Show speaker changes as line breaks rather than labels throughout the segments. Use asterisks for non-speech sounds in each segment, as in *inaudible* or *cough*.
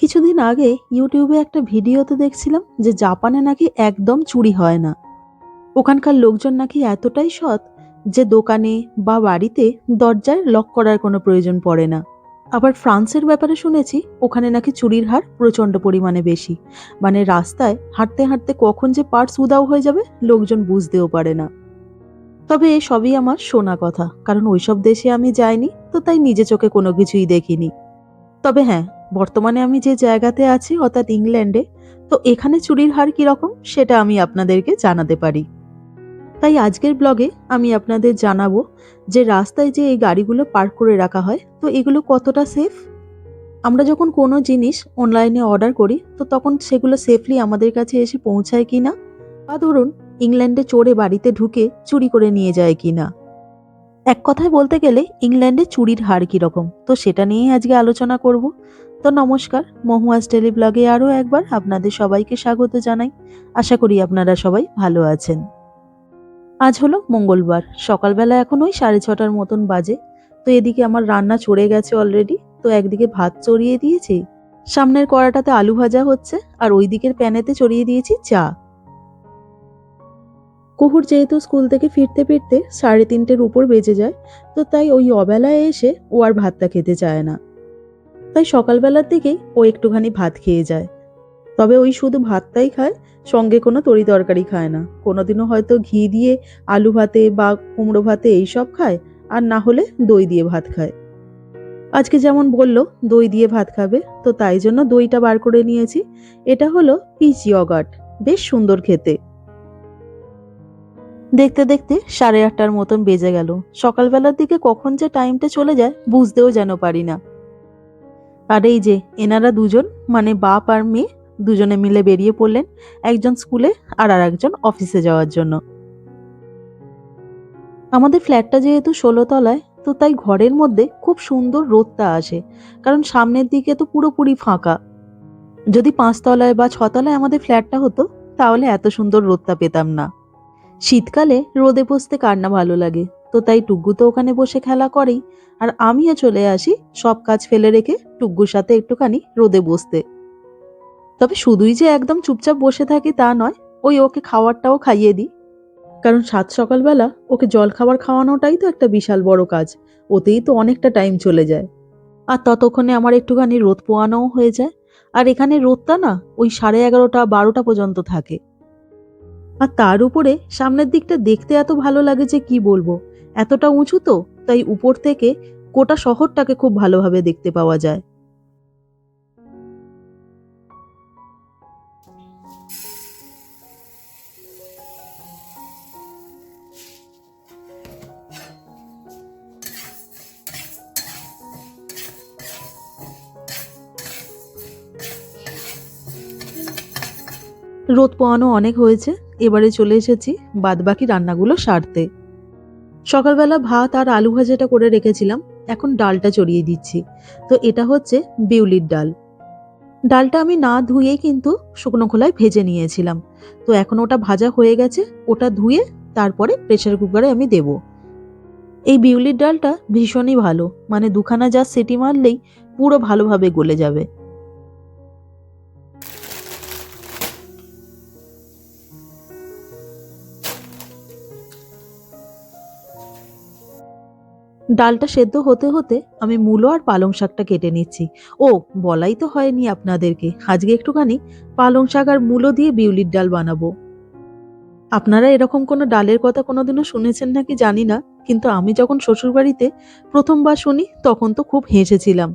কিছুদিন আগে ইউটিউবে একটা ভিডিওতে দেখছিলাম যে জাপানে নাকি একদম চুরি হয় না। ওখানকার লোকজন নাকি এতটাই সৎ যে দোকানে বা বাড়িতে দরজায় লক করার কোনো প্রয়োজন পড়ে না। আবার ফ্রান্সের ব্যাপারে শুনেছি, ওখানে নাকি চুরির হার প্রচণ্ড পরিমাণে বেশি। মানে রাস্তায় হাঁটতে হাঁটতে কখন যে পার্টস উদাও হয়ে যাবে, লোকজন বুঝতেও পারে না। তবে এ সবই আমার শোনা কথা, কারণ ওইসব দেশে আমি যাইনি, তো তাই নিজে চোখে কোনো কিছুই দেখিনি। তবে হ্যাঁ বর্তমানে আমি যে জায়গাতে আছি, অর্থাৎ ইংল্যান্ডে, তো এখানে চুরির হার কীরকম সেটা আমি আপনাদেরকে জানাতে পারি। তাই আজকের ব্লগে আমি আপনাদের জানাব যে রাস্তায় যে এই গাড়িগুলো পার্ক করে রাখা হয়, তো এগুলো কতটা সেফ? আমরা যখন কোনো জিনিস অনলাইনে অর্ডার করি, তো তখন সেগুলো সেফলি আমাদের কাছে এসে পৌঁছায় কি না? বা ধরুন, ইংল্যান্ডে চড়ে বাড়িতে ঢুকে চুরি করে নিয়ে যায় কি না? এক কথায় বলতে গেলে, ইংল্যান্ডে চুরির হার কীরকম তো সেটা নিয়েই আজকে আলোচনা করব। তো নমস্কার মহুয়াজ টেলি ব্লগে আরও একবার আপনাদের সবাইকে স্বাগত জানাই। আশা করি আপনারা সবাই ভালো আছেন। আজ হলো মঙ্গলবার, সকালবেলা এখন ওই সাড়ে ছটার মতন বাজে। তো এদিকে আমার রান্না চড়ে গেছে অলরেডি তো একদিকে ভাত চড়িয়ে দিয়েছি। সামনের কড়াটাতে আলু ভাজা হচ্ছে, আর ওই দিকের প্যানেতে চড়িয়ে দিয়েছি চা। কুহুর যেহেতু স্কুল থেকে ফিরতে ফিরতে সাড়ে তিনটের উপর বেজে যায়, তো তাই ওই অবেলায় এসে ও আর ভাতটা খেতে চায় না। তাই সকালবেলার দিকেই ও একটুখানি ভাত খেয়ে যায়। তবে ওই শুধু ভাতটাই খায়, সঙ্গে কোনো তরি তরকারি খায় না। কোনোদিনও হয়তো ঘি দিয়ে আলু ভাতে বা কুমড়ো ভাতে এইসব খায়, আর না হলে দই দিয়ে ভাত খায়। আজকে যেমন বলল, দই দিয়ে ভাত খাবে, তো তাই জন্য দইটা বার করে নিয়েছি। এটা হলো পিচ ইয়গার্ট বেশ সুন্দর খেতে। দেখতে দেখতে সাড়ে আটটার মতন বেজে গেল। সকালবেলার দিকে কখন যে টাইমটা চলে যায়, বুঝতেও যেন পারি না। আর এই যে, এনারা দুজন মানে বাপ আর মেয়ে, দুজনে মিলে বেরিয়ে পড়লেন একজন স্কুলে আর আর একজন অফিসে যাওয়ার জন্য। আমাদের ফ্ল্যাটটা যেহেতু ষোলো তলায়, তো তাই ঘরের মধ্যে খুব সুন্দর রোদটা আসে, কারণ সামনের দিকে তো পুরোপুরি ফাঁকা। যদি পাঁচতলায় বা ছতলায় আমাদের ফ্ল্যাটটা হতো, তাহলে এত সুন্দর রোদটা পেতাম না। শীতকালে রোদে বসতে কার না ভালো লাগে? তো তাই টুগ্গু তো ওখানে বসে খেলা করেই। আর আমিও চলে আসি সব কাজ ফেলে রেখে টুগ্গুর সাথে একটুখানি রোদে বসতে। তবে শুধুই যে একদম চুপচাপ বসে থাকি তা নয়, ওই ওকে খাবারটাও খাইয়ে দিই। কারণ সাত সকালবেলা ওকে জল খাবার খাওয়ানোটাই তো একটা বিশাল বড় কাজ, ওতেই তো অনেকটা টাইম চলে যায়। আর ততক্ষণে আমার একটুখানি রোদ পোয়ানোও হয়ে যায়। আর এখানে রোদটা না ওই সাড়ে এগারোটা, বারোটা পর্যন্ত থাকে। আর তার উপরে সামনের দিকটা দেখতে এত ভালো লাগে যে কি বলব? এতটা উঁচু তো, তাই উপর থেকে গোটা শহরটাকে খুব ভালোভাবে দেখতে পাওয়া যায়। রোদ পোয়ানো অনেক হয়েছে। এবারে চলে এসেছি বাদবাকি রান্নাগুলো সারতে। সকালবেলা ভাত আর আলু ভাজাটা করে রেখেছিলাম, এখন ডালটা চড়িয়ে দিচ্ছি। তো এটা হচ্ছে বিউলির ডাল। ডালটা আমি না ধুয়েই কিন্তু শুকনো খোলায় ভেজে নিয়েছিলাম। তো এখন ওটা ভাজা হয়ে গেছে, ওটা ধুয়ে তারপরে প্রেসার কুকারে আমি দেব। এই বিউলির ডালটা ভীষণই ভালো মানে দুখানা যা সিটি মারলেই পুরো ভালোভাবে গলে যাবে। ডালটা সেদ্ধ হতে হতে আমি মূলো আর পালং শাকটা কেটে নিচ্ছি। ও, বলাই তো হয়নি আপনাদেরকে। আজকে একটুখানি পালং শাক আর মূলো দিয়ে বিউলির ডাল বানাবো। আপনারা এরকম কোনো ডালের কথা কোনোদিনও শুনেছেন নাকি জানি না, কিন্তু আমি যখন শ্বশুরবাড়িতে প্রথমবার শুনি, তখন তো খুব হেসেছিলাম।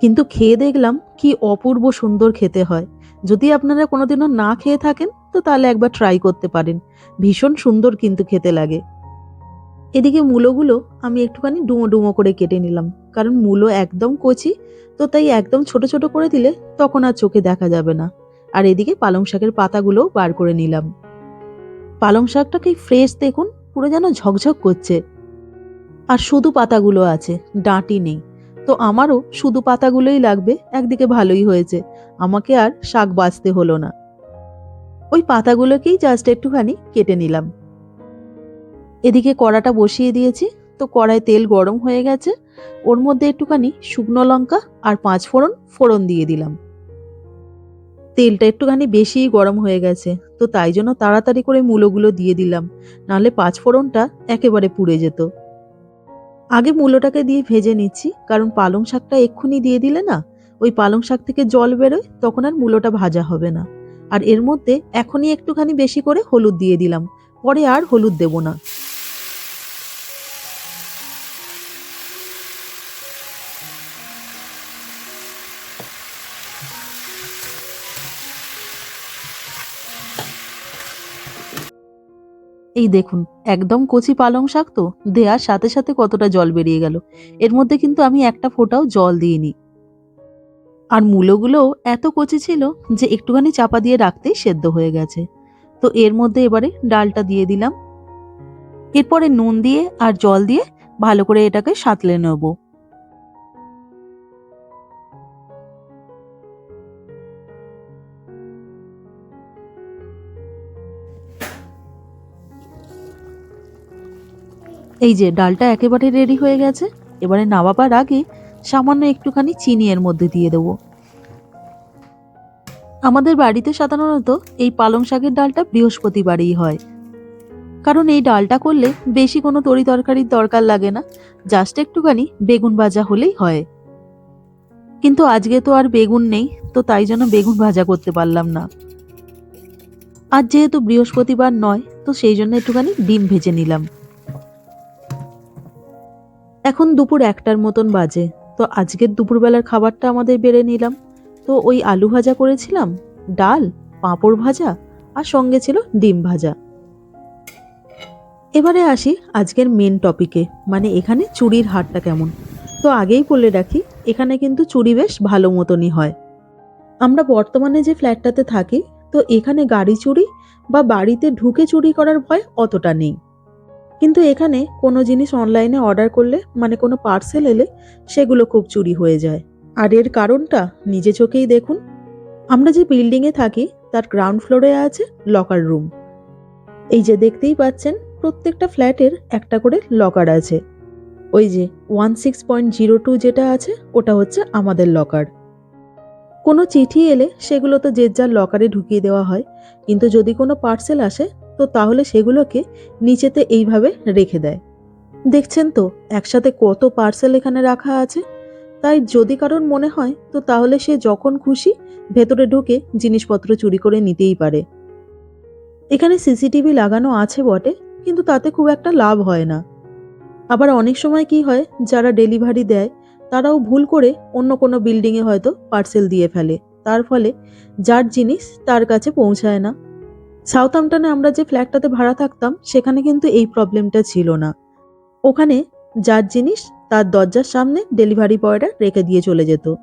কিন্তু খেয়ে দেখলাম কি অপূর্ব সুন্দর খেতে হয়। যদি আপনারা কোনোদিনও না খেয়ে থাকেন, তো তাহলে একবার ট্রাই করতে পারেন। ভীষণ সুন্দর কিন্তু খেতে লাগে। এদিকে মূলোগুলো আমি একটুখানি ডুমো ডুমো করে কেটে নিলাম, কারণ মূলো একদম কচি, তো তাই একদম ছোট ছোট করে দিলে তখন আর চোখে দেখা যাবে না। আর এদিকে পালং শাকের পাতাগুলোও বার করে নিলাম। পালং শাকটাকে ফ্রেশ দেখুন, পুরো যেন ঝকঝক করছে। আর শুধু পাতাগুলো আছে, ডাঁটি নেই। তো আমারও শুধু পাতাগুলোই লাগবে, একদিকে ভালোই হয়েছে। আমাকে আর শাক বাঁচতে হলো না। ওই পাতাগুলোকেই জাস্ট একটুখানি কেটে নিলাম। এদিকে কড়াটা বসিয়ে দিয়েছি। তো কড়ায় তেল গরম হয়ে গেছে। ওর মধ্যে একটুখানি শুকনো লঙ্কা আর পাঁচ ফোড়ন ফোড়ন দিয়ে দিলাম। তেলটা একটুখানি বেশিই গরম হয়ে গেছে। তো তাই জন্য তাড়াতাড়ি করে মূলোগুলো দিয়ে দিলাম। নাহলে পাঁচ ফোড়নটা একেবারে পুড়ে যেত। আগে মূলোটাকে দিয়ে ভেজে নিচ্ছি, কারণ পালং শাকটা এক্ষুনি দিয়ে দিলে না, ওই পালং শাক থেকে জল বেরোয়, তখন আর মূলোটা ভাজা হবে না। আর এর মধ্যে এখনই একটুখানি বেশি করে হলুদ দিয়ে দিলাম। পরে আর হলুদ দেব না। এই দেখুন, একদম কচি পালং শাক তো। দেওয়ার সাথে সাথে কতটা জল বেরিয়ে গেল। এর মধ্যে কিন্তু আমি একটা ফোটাও জল দিইনি। আর মূলোগুলোও এত কচি ছিল যে একটুখানি চাপা দিয়ে রাখতেই সেদ্ধ হয়ে গেছে। তো এর মধ্যে এবারে ডালটা দিয়ে দিলাম। এরপরে নুন দিয়ে আর জল দিয়ে ভালো করে এটাকে সাঁতলে নেব। এই যে, ডালটা একেবারে রেডি হয়ে গেছে। এবারে নামাবার আগে সামান্য একটুখানি চিনি এর মধ্যে দিয়ে দেবো। আমাদের বাড়িতে সাধারণত এই পালং শাকের ডালটা বৃহস্পতিবারেই হয়। কারণ এই ডালটা করলে বেশি কোনো তরি তরকারির দরকার লাগে না জাস্ট একটুখানি বেগুন ভাজা হলেই হয়। কিন্তু আজকে তো আর বেগুন নেই, তো তাই জন্য বেগুন ভাজা করতে পারলাম না। আর যেহেতু বৃহস্পতিবার নয়, তো সেই জন্য একটুখানি ডিম ভেজে নিলাম। এখন দুপুর একটার মতন বাজে। তো আজকের দুপুরবেলার খাবারটা আমাদের বেড়ে নিলাম। তো ওই আলু ভাজা করেছিলাম, ডাল, পাঁপড় ভাজা আর সঙ্গে ছিল ডিম ভাজা। এবারে আসি আজকের মেন টপিকে মানে এখানে চুরির হারটা কেমন? তো আগেই বলে রাখি, এখানে কিন্তু চুরি বেশ ভালো মতনই হয়। আমরা বর্তমানে যে ফ্ল্যাটটাতে থাকি, তো এখানে গাড়ি চুরি বা বাড়িতে ঢুকে চুরি করার ভয় অতটা নেই। কিন্তু এখানে কোনো জিনিস অনলাইনে অর্ডার করলে মানে কোনো পার্সেল এলে, সেগুলো খুব চুরি হয়ে যায়। আর এর কারণটা নিজে চোখেই দেখুন। আমরা যে বিল্ডিংয়ে থাকি, তার গ্রাউন্ড ফ্লোরে আছে লকার রুম এই যে দেখতেই পাচ্ছেন, প্রত্যেকটা ফ্ল্যাটের একটা করে লকার আছে। ওই যে one six point zero two যেটা আছে, ওটা হচ্ছে আমাদের লকার কোনো চিঠি এলে সেগুলো তো যে যার লকারে ঢুকিয়ে দেওয়া হয়, কিন্তু যদি কোনো পার্সেল আসে তো তাহলে সেগুলোকে নিচেতে এইভাবে রেখে দেয়। দেখছেন তো, একসাথে কত পার্সেল এখানে রাখা আছে। তাই যদি কারোর মনে হয়, তো তাহলে সে যখন খুশি ভেতরে ঢুকে জিনিসপত্র চুরি করে নিতেই পারে। এখানে সিসিটিভি লাগানো আছে বটে, কিন্তু তাতে খুব একটা লাভ হয় না। আবার অনেক সময় কি হয়, যারা ডেলিভারি দেয়, তারাও ভুল করে অন্য কোনো বিল্ডিংয়ে হয়তো পার্সেল দিয়ে ফেলে। তার ফলে যার জিনিস তার কাছে পৌঁছায় না। সাউথহাম্পটনে আমরা যে ফ্ল্যাটটাতে ভাড়া থাকতাম, সেখানে কিন্তু এই প্রবলেমটা ছিল না। ওখানে যার জিনিস, তার দরজার সামনে ডেলিভারি বয়রা রেখে দিয়ে চলে যেত।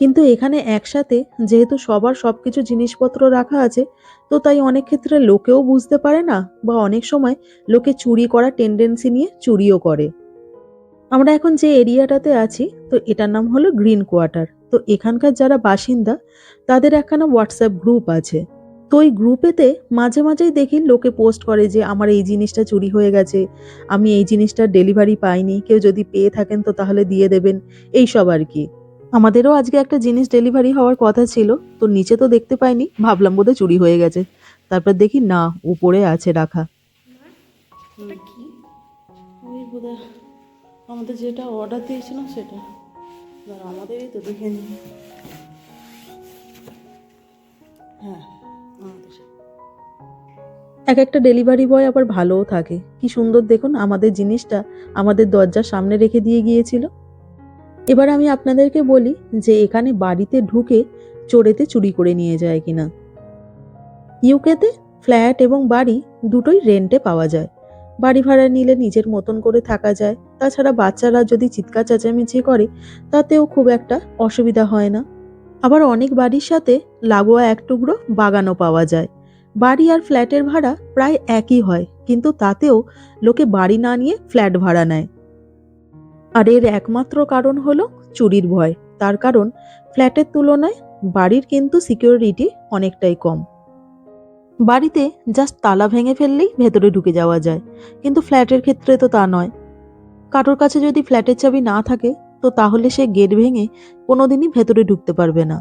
কিন্তু এখানে একসাথে যেহেতু সবার সব কিছু জিনিসপত্র রাখা আছে, তো তাই অনেক ক্ষেত্রে লোকেও বুঝতে পারে না বা অনেক সময় লোকে চুরি করা টেন্ডেন্সি নিয়ে চুরিও করে। আমরা এখন যে এরিয়াটাতে আছি, তো এটার নাম হলো গ্রিন কোয়ার্টার। তো এখানকার যারা বাসিন্দা, তাদের একখানা হোয়াটসঅ্যাপ গ্রুপ আছে। তো ওই গ্রুপেতে মাঝে মাঝেই দেখি লোকে পোস্ট করে যে আমার এই জিনিসটা চুরি হয়ে গেছে, আমি এই জিনিসটার ডেলিভারি পাইনি, কেউ যদি পেয়ে থাকেন তো তাহলে দিয়ে দেবেন, এই সব আর কি। আমাদেরও আজকে একটা জিনিস ডেলিভারি হওয়ার কথা ছিল, তো নিচে তো দেখতে পাইনি, ভাবলাম বোধহয় চুরি হয়ে গেছে। তারপর দেখি না, উপরে আছে রাখা।
আমাদের যেটা অর্ডার দিয়েছিলাম সেটা। আমাদেরই তো হ্যাঁ।
এক একটা ডেলিভারি বয় আবার ভালোও থাকে। কি সুন্দর দেখুন, আমাদের জিনিসটা আমাদের দরজার সামনে রেখে দিয়ে গিয়েছিল। এবার আমি আপনাদেরকে বলি যে এখানে বাড়িতে ঢুকে চোরেতে চুরি করে নিয়ে যায় কিনা। ইউকেতে ফ্ল্যাট এবং বাড়ি দুটোই রেন্টে পাওয়া যায়। বাড়ি ভাড়া নিলে নিজের মতন করে থাকা যায়। তাছাড়া বাচ্চারা যদি চিৎকার চেঁচামেচি করে, তাতেও খুব একটা অসুবিধা হয় না। আবার অনেক বাড়ির সাথে লাগোয়া এক টুকরো বাগানও পাওয়া যায়। বাড়ি আর ফ্ল্যাটের ভাড়া প্রায় একই হয়, কিন্তু তাতেও লোকে বাড়ি না নিয়ে ফ্ল্যাট ভাড়া নেয়। আর এর একমাত্র কারণ হলো চুরির ভয়। তার কারণ, ফ্ল্যাটের তুলনায় বাড়ির কিন্তু সিকিউরিটি অনেকটাই কম। বাড়িতে জাস্ট তালা ভেঙে ফেললেই ভেতরে ঢুকে যাওয়া যায়, কিন্তু ফ্ল্যাটের ক্ষেত্রে তো তা নয়। কারোর কাছে যদি ফ্ল্যাটের চাবি না থাকে, তো তাহলে সে গেট ভেঙে কোনোদিনই ভেতরে ঢুকতে পারবে না।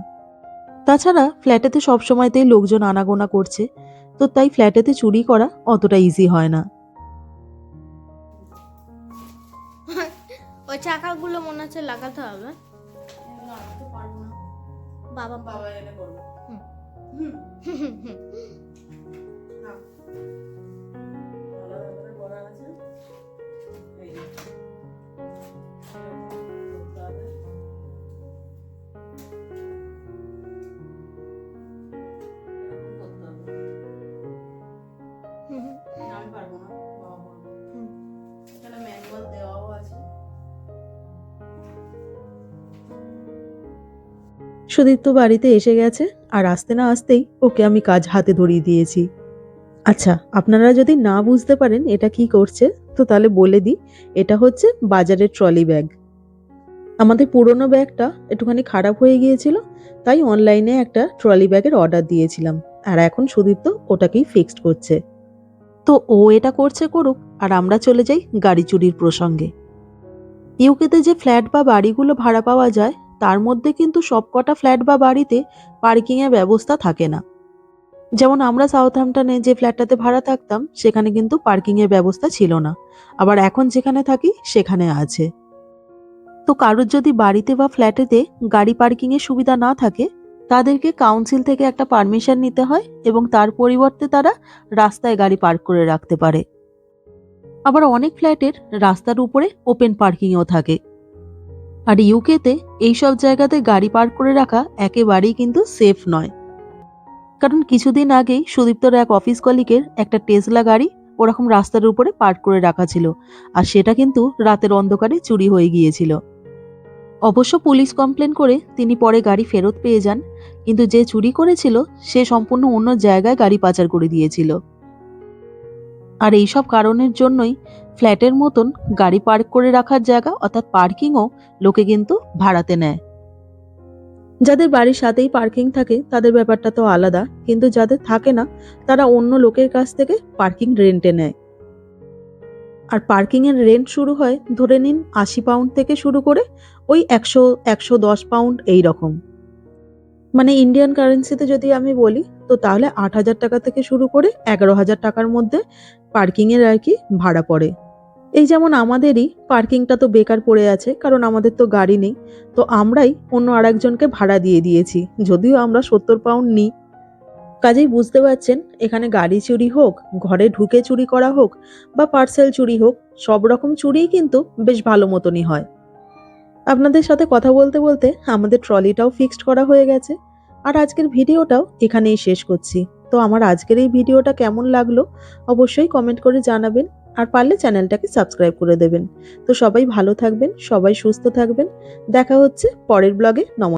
তাছাড়া ফ্ল্যাটেতে সবসময়তেই লোকজন আনাগোনা করছে তো তাই ফ্ল্যাটেতে চুরি করা অতটা ইজি হয় না।
ওই চাকাগুলো মনে হচ্ছে লাগাতে হবে।
এগুলো তো পারব না।
বাবা
বাবা এলে করবে
হুম।
হুম। *laughs*
সুদীপ তো বাড়িতে এসে গেছে আর আসতে না আসতেই ওকে আমি কাজ হাতে ধরিয়ে দিয়েছি। আচ্ছা আপনারা যদি না বুঝতে পারেন এটা কি করছে, তো তাহলে বলে দিই, এটা হচ্ছে বাজারের ট্রলি ব্যাগ। আমাদের পুরনো ব্যাগটা একটুখানি খারাপ হয়ে গিয়েছিল, তাই অনলাইনে একটা ট্রলি ব্যাগের অর্ডার দিয়েছিলাম, আর এখন সুদীপ তো ওটাকেই ফিক্সড করছে। তো ও এটা করছে করুক, আর আমরা চলে যাই গাড়ি চুরির প্রসঙ্গে। ইউকেতে যে ফ্ল্যাট বা বাড়িগুলো ভাড়া পাওয়া যায় তার মধ্যে কিন্তু সবকটা ফ্ল্যাট বা বাড়িতে পার্কিংয়ের ব্যবস্থা থাকে না। যেমন আমরা সাউথহ্যাম্পটনে যে ফ্ল্যাটটাতে ভাড়া থাকতাম, সেখানে কিন্তু পার্কিংয়ের ব্যবস্থা ছিল না। আবার এখন যেখানে থাকি, সেখানে আছে। তো কারোর যদি বাড়িতে বা ফ্ল্যাটেতে গাড়ি পার্কিংয়ের সুবিধা না থাকে, তাদেরকে কাউন্সিল থেকে একটা পারমিশন নিতে হয় এবং তার পরিবর্তে তারা রাস্তায় গাড়ি পার্ক করে রাখতে পারে। আবার অনেক ফ্ল্যাটের রাস্তার উপরে ওপেন পার্কিংও থাকে। আর ইউকেতে এইসব জায়গাতে গাড়ি পার্ক করে রাখা একেবারেই কিন্তু সেফ নয়। কারণ কিছুদিন আগেই সুদীপ্তর এক অফিস কলিকের একটা টেসলা গাড়ি ওরকম রাস্তার উপরে পার্ক করে রাখা ছিল আর সেটা কিন্তু রাতের অন্ধকারে চুরি হয়ে গিয়েছিল। অবশ্য পুলিশ কমপ্লেন করে তিনি পরে গাড়ি ফেরত পেয়ে যান, কিন্তু যে চুরি করেছিল সে সম্পূর্ণ অন্য জায়গায় গাড়ি পাচার করে দিয়েছিল। আর এইসব কারণের জন্যই ফ্ল্যাটের মতন গাড়ি পার্ক করে রাখার জায়গা অর্থাৎ পার্কিংও লোকে কিন্তু ভাড়াতে নেয়। যাদের বাড়ির সাথেই পার্কিং থাকে তাদের ব্যাপারটা তো আলাদা, কিন্তু যাদের থাকে না, তারা অন্য লোকের কাছ থেকে পার্কিং রেন্টে নেয়। আর পার্কিং এর রেন্ট শুরু হয় ধরে নিন আশি পাউন্ড থেকে শুরু করে ওই একশো একশো দশ পাউন্ড এই রকম মানে ইন্ডিয়ান কারেন্সিতে যদি আমি বলি, তো তাহলে আট হাজার টাকা থেকে শুরু করে এগারো হাজার টাকার মধ্যে পার্কিং এর আর কি ভাড়া পড়ে। এই যেমন আমাদেরই পার্কিংটা তো বেকার পড়ে আছে, কারণ আমাদের তো গাড়ি নেই, তো আমরাই অন্য আরেকজনকে ভাড়া দিয়ে দিয়েছি, যদিও আমরা সত্তর পাউন্ড নিই। কাজেই বুঝতে পারছেন, এখানে গাড়ি চুরি হোক, ঘরে ঢুকে চুরি করা হোক, বা পার্সেল চুরি হোক, সব রকম চুরিই কিন্তু বেশ ভালো মতনই হয়। আপনাদের সাথে কথা বলতে বলতে আমাদের ট্রলিটাও ফিক্সড করা হয়ে গেছে। আর আজকের ভিডিওটাও এখানেই শেষ করছি। তো আমার আজকের এই ভিডিওটা কেমন লাগল অবশ্যই কমেন্ট করে জানাবেন আর পারলে চ্যানেলটাকে সাবস্ক্রাইব করে দেবেন। তো সবাই ভালো থাকবেন, সবাই সুস্থ থাকবেন। দেখা হচ্ছে পরের ব্লগে নমস্কার।